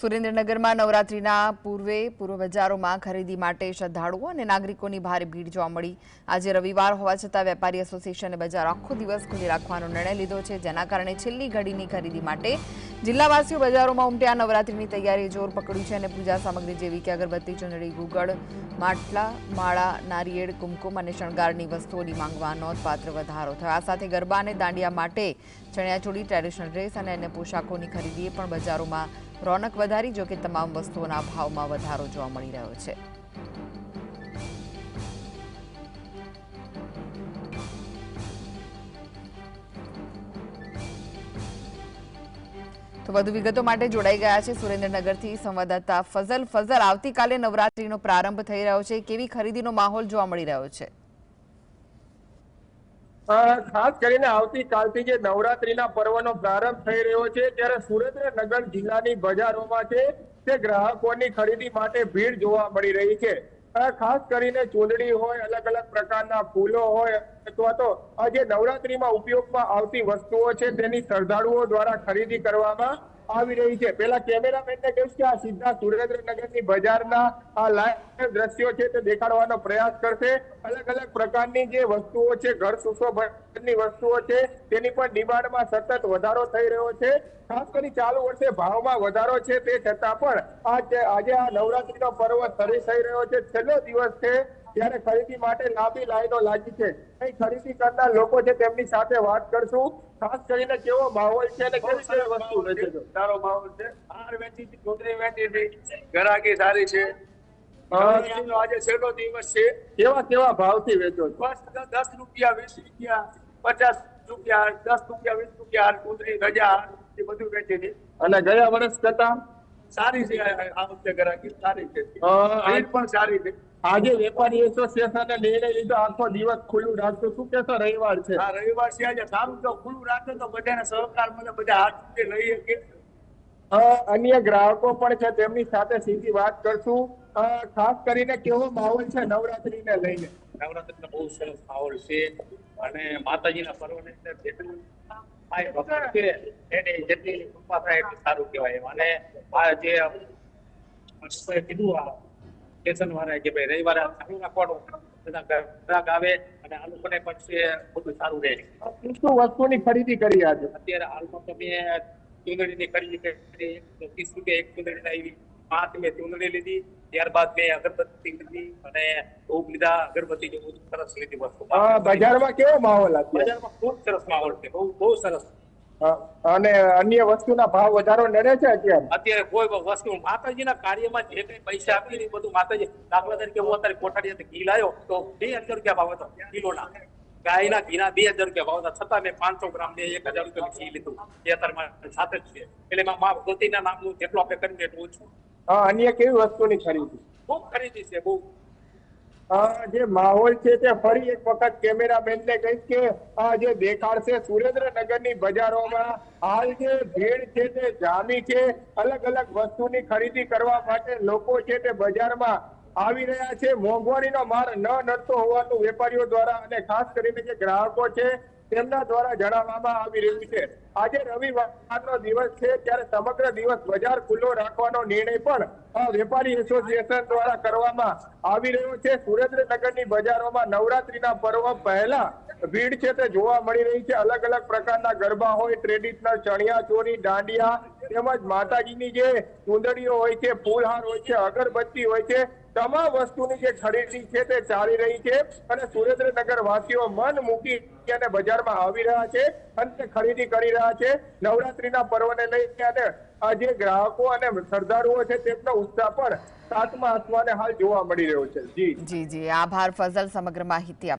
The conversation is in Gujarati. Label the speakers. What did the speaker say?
Speaker 1: સુરેન્દ્રનગરમાં નવરાત્રીના પૂર્વે પૂર્વ બજારોમાં ખરીદી માટે શ્રદ્ધાળુઓ અને નાગરિકોની ભારે ભીડ જોવા મળી. આજે રવિવાર હોવા છતાં વેપારી એસોસિએશને બજાર આખો દિવસ ખુલ્લી રાખવાનો નિર્ણય લીધો છે, જેના કારણે છેલ્લી ઘડીની ખરીદી માટે જિલ્લાવાસીઓ બજારોમાં ઉમટ્યા. નવરાત્રીની તૈયારીએ જોર પકડ્યું છે અને પૂજા સામગ્રી જેવી કે અગરબત્તી, ચૂંદડી, ગુગળ, માટલા, માળા, નારિયેળ, કુમકુમ અને શણગારની વસ્તુઓની માંગમાં નોંધપાત્ર વધારો થયો. આ સાથે ગરબા અને દાંડિયા માટે ચણિયાચોળી, ટ્રેડિશનલ ડ્રેસ અને અન્ય પોશાકોની ખરીદીએ પણ બજારોમાં રોનક વધારી જોકે તમામ વસ્તુઓના ભાવમાં વધારો જોવા મળી રહ્યો છે. તો વધુ વિગતો માટે જોડાઈ ગયા છે સુરેન્દ્રનગરથી સંવાદદાતા ફઝલ. ફઝલ, આવતીકાલે નવરાત્રીનો પ્રારંભ થઈ રહ્યો છે. કેવી ખરીદીનો માહોલ જોવા મળી રહ્યો છે?
Speaker 2: ખાસ કરીને આવતીકાલથી જે નવરાત્રીના પર્વનો પ્રારંભ થઈ રહ્યો છે, ત્યારે સુરેન્દ્રનગર જિલ્લાની બજારોમાં છે તે ગ્રાહકોની ખરીદી માટે ભીડ જોવા મળી રહી છે. ખાસ કરીને ચૂંદડી હોય અલગ અલગ પ્રકારના ફૂલો હોય, અથવા તો આ જે નવરાત્રીમાં ઉપયોગમાં આવતી વસ્તુઓ છે, તેની શ્રદ્ધાળુઓ દ્વારા ખરીદી કરવામાં આવી રહી છે. પેલા કેમેરામેનને કહીશ કે આ સીધા સુરેન્દ્રનગરની બજારના આ લાઈવ દ્રશ્યો છે તે દેખાડવાનો પ્રયાસ કરશે. અલગ અલગ પ્રકારની જે વસ્તુઓ છે, ઘર સુશોભનની વસ્તુઓ છે, તેની પણ ડિમાન્ડમાં સતત વધારો થઈ રહ્યો છે. ખાસ કરી ચાલુ વર્ષે ભાવમાં વધારો છે તે છતાં પણ આજે આ નવરાત્રીનો પર્વ શરૂ થઈ રહ્યો છે. છેલ્લો દિવસ છે ત્યારે ખરીદી માટે લાંબી લાઈનો લાગી છે. અહીં ખરીદી કરનાર લોકો છે તેમની સાથે વાત કરશું. ખાસ કરીને કેવો માહોલ છે અને કેવી કેવી વસ્તુ વેચે છે.
Speaker 3: સારો માહોલ છે. હાર વેચી છે ચોતરી વેચી છે. ગ્રાહકી સારી છે. આજે છેલ્લો દિવસ છે.
Speaker 2: કેવા કેવા ભાવથી વેચો છો?
Speaker 3: બસ દસ રૂપિયા વીસ રૂપિયા પચાસ રૂપિયા દસ રૂપિયા વીસ રૂપિયા કુંદરી ગજા એ બધું વેચી છે.
Speaker 2: અને ગયા વર્ષ કરતા?
Speaker 3: સારી છે આ વખતે ગ્રાહકી સારી છે. પણ સારી છે.
Speaker 2: આજે વેપારી એસોસિએશને નિર્ણય લીધો આખો દિવસ ખુલ્લું રાખશું શું કેશો રવિવાર છે.
Speaker 3: આ રવિવાર છે આજે. સારું તો ખુલ્લું રાખે તો બધાને સહકાર મળે બધા હાથ લઈએ
Speaker 2: કે અન્ય ગ્રાહકો પણ છે તેમની સાથે સીધી વાત કરશું. ખાસ કરીને કેવો માહોલ છે નવરાત્રીને લઈને?
Speaker 4: નવરાત્રીનો બહુ સરસ માહોલ છે. અને માતાજીના પર્વની અંદર જેટલું આ ભક્ત છે એની જેટલી કૃપા થાય એટલું સારું કહેવાય. અને આ જે કીધું આ સ્ટેશન વાળાએ કે ભાઈ રવિવારે સારું રાખવાનું. બધા ગ્રાહક આવે અને આ લોકોને પણ બધું સારું રહે.
Speaker 2: શું વસ્તુની ખરીદી કરી આજે?
Speaker 4: અત્યારે હાલમાં તમે ચૂંદડીની ખરીદી કરી ત્રીસ રૂપિયા એક ચુંદડી આવી. પાંચ મેં ચૂંદડી લીધી ત્યારબાદ મેં અગરબત્તી લીધી અને ધૂપ લીધા. અગરબત્તી જેવું સરસ લીધી વસ્તુ.
Speaker 2: બજારમાં કેવો માહોલ
Speaker 4: બજારમાં ખૂબ સરસ માહોલ છે બહુ બહુ સરસ.
Speaker 2: અને અન્ય વસ્તુના ભાવ વધારો નડે છે અત્યારે?
Speaker 4: અત્યારે કોઈ વસ્તુ માતાજીના કાર્યમાં જે કઈ પૈસા આપી એ બધું માતાજી દાખલા તરીકે હું અત્યારે કોઠાડી ઘી લાવ્યો તો બે હજાર રૂપિયા ભાવ હતો કિલોના. ગાયના ઘીના બે હજાર રૂપિયા ભાવ હતા. છતાં મેં પાંચસો ગ્રામ ને એક હજાર રૂપિયા ઘી લીધું એ અત્યારે મારી સાથે જ છે. એટલે મા ભગવતીના નામનું જેટલું આપણે કરીએ એટલું ઓછું.
Speaker 2: હા અન્ય કેવી વસ્તુની ખરીદી?
Speaker 4: બહુ ખરીદી છે બહુ.
Speaker 2: જે માહોલ છે તે ફરી એક વખત કેમેરામેનને કહીશ કે જે દેખાડશે સુરેન્દ્રનગરની બજારોમાં, હાલ જે ભીડ છે તે જામી છે. અલગ અલગ વસ્તુની ખરીદી કરવા માટે લોકો છે તે બજારમાં આવી રહ્યા છે. મોંઘવારીનો માર ન નડતો હોવાનું વેપારીઓ દ્વારા અને ખાસ કરીને જે ગ્રાહકો છે તેમના દ્વારા જણાવવામાં આવી રહ્યું છે. આજે રવિવારનો દિવસ છે ત્યારે સમગ્ર દિવસ બજાર ખુલ્લો રાખવાનો નિર્ણય પણ વેપારી એસોસિએશન દ્વારા કરવામાં આવી રહ્યો છે. સુરેન્દ્રનગરની બજારોમાં નવરાત્રીના પર્વ પહેલા ભીડ છે તે જોવા મળી રહી છે. અલગ અલગ પ્રકારના ગરબા હોય ટ્રેડિશનલ ચણિયા ચોરી, દાંડિયા તેમજ માતાજીની જે ચૂંદડીઓ હોય છે, ફૂલહાર હોય છે, અગરબત્તી હોય છે તમામ વસ્તુની જે ખરીદી છે તે ચાલી રહી છે અને સુરેન્દ્રનગર વાસીઓ મન મૂકી અને બજારમાં આવી રહ્યા છે અને ખરીદી કરી રહ્યા છે. નવરાત્રીના પર્વને લઈને અને આ જે ગ્રાહકો અને શ્રદ્ધાળુઓ છે તેમનો ઉત્સાહ પણ સાતમા આસમાને હાલ જોવા મળી રહ્યો છે. જી.
Speaker 1: જી જી. આભાર ફઝલ, સમગ્ર માહિતી